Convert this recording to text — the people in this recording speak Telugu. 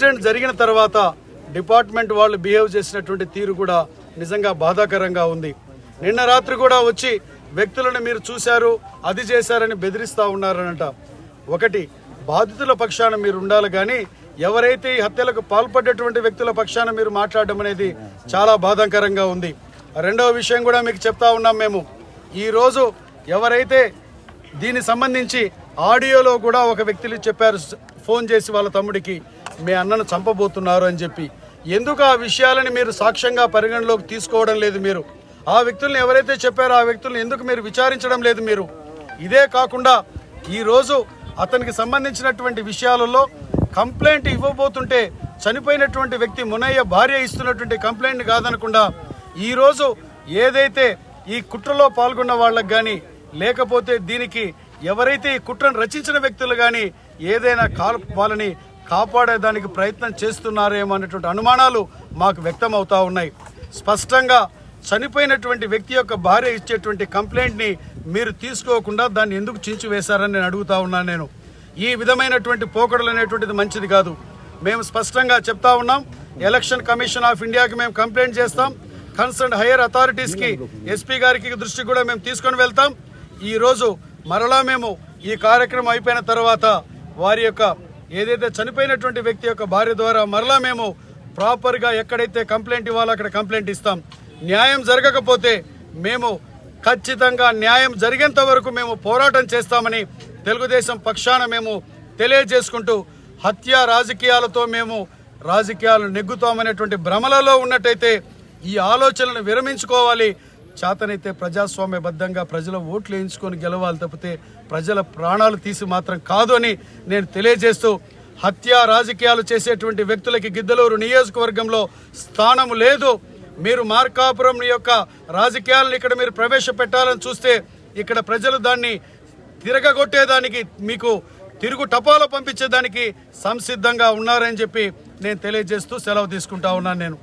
ఇన్సిడెంట్ జరిగిన తర్వాత డిపార్ట్మెంట్ వాళ్ళు బిహేవ్ చేసినటువంటి తీరు కూడా నిజంగా బాధాకరంగా ఉంది. నిన్న రాత్రి కూడా వచ్చి వ్యక్తులను మీరు చూశారు అది చేశారని బెదిరిస్తూ ఉన్నారనంట. ఒకటి బాధితుల పక్షాన మీరు ఉండాలి కానీ ఎవరైతే ఈ హత్యలకు పాల్పడ్డటువంటి వ్యక్తుల పక్షాన మీరు మాట్లాడడం అనేది చాలా బాధాకరంగా ఉంది. రెండవ విషయం కూడా మీకు చెప్తా ఉన్నాం మేము. ఈరోజు ఎవరైతే దీనికి సంబంధించి ఆడియోలో కూడా ఒక వ్యక్తులు చెప్పారు ఫోన్ చేసి వాళ్ళ తమ్ముడికి. మీ అన్నను చంపబోతున్నారు అని చెప్పి. ఎందుకు ఆ విషయాలని మీరు సాక్ష్యంగా పరిగణలోకి తీసుకోవడం లేదు మీరు? ఆ వ్యక్తుల్ని ఎవరైతే చెప్పారో ఆ వ్యక్తుల్ని ఎందుకు మీరు విచారించడం లేదు మీరు? ఇదే కాకుండా ఈరోజు అతనికి సంబంధించినటువంటి విషయాలలో కంప్లైంట్ ఇవ్వబోతుంటే చనిపోయినటువంటి వ్యక్తి మునయ్య భార్య ఇస్తున్నటువంటి కంప్లైంట్ కాదనకుండా ఈరోజు ఏదైతే ఈ కుట్రలో పాల్గొన్న వాళ్ళకి కానీ లేకపోతే దీనికి ఎవరైతే ఈ కుట్రను రచించిన వ్యక్తులు కానీ ఏదైనా కాల్ వాళ్ళని కాపాడేదానికి ప్రయత్నం చేస్తున్నారేమో అనేటువంటి అనుమానాలు మాకు వ్యక్తం అవుతూ ఉన్నాయి. స్పష్టంగా చనిపోయినటువంటి వ్యక్తి యొక్క భార్య ఇచ్చేటువంటి కంప్లైంట్ని మీరు తీసుకోకుండా దాన్ని ఎందుకు చించివేశారని నేను అడుగుతా ఉన్నాను నేను. ఈ విధమైనటువంటి పోకడలు అనేటువంటిది మంచిది కాదు. మేము స్పష్టంగా చెప్తా ఉన్నాం ఎలక్షన్ కమిషన్ ఆఫ్ ఇండియాకి మేము కంప్లైంట్ చేస్తాం కన్సర్న్ హైయర్ అథారిటీస్కి ఎస్పీ గారికి దృష్టి కూడా మేము తీసుకొని వెళ్తాం. ఈరోజు మరలా మేము ఈ కార్యక్రమం అయిపోయిన తర్వాత వారి యొక్క ఏదైతే చనిపోయినటువంటి వ్యక్తి యొక్క భార్య ద్వారా మరలా మేము ప్రాపర్గా ఎక్కడైతే కంప్లైంట్ ఇవ్వాలో అక్కడ కంప్లైంట్ ఇస్తాం. న్యాయం జరగకపోతే మేము ఖచ్చితంగా న్యాయం జరిగేంత వరకు మేము పోరాటం చేస్తామని తెలుగుదేశం పక్షాన మేము తెలియజేసుకుంటూ హత్య రాజకీయాలతో మేము రాజకీయాలు నెగ్గుతామనేటువంటి భ్రమలలో ఉన్నట్టయితే ఈ ఆలోచనను విరమించుకోవాలి. చేతనైతే ప్రజాస్వామ్యబద్ధంగా ప్రజల ఓట్లు వేయించుకొని గెలవాలి తప్పితే ప్రజల ప్రాణాలు తీసి మాత్రం కాదు అని నేను తెలియజేస్తూ హత్య రాజకీయాలు చేసేటువంటి వ్యక్తులకి గిద్దలూరు నియోజకవర్గంలో స్థానం లేదు. మీరు మార్కాపురం యొక్క రాజకీయాలను ఇక్కడ మీరు ప్రవేశపెట్టాలని చూస్తే ఇక్కడ ప్రజలు దాన్ని తిరగగొట్టేదానికి మీకు తిరుగు టపాలో పంపించేదానికి సంసిద్ధంగా ఉన్నారని చెప్పి నేను తెలియజేస్తూ సెలవు తీసుకుంటా ఉన్నాను నేను.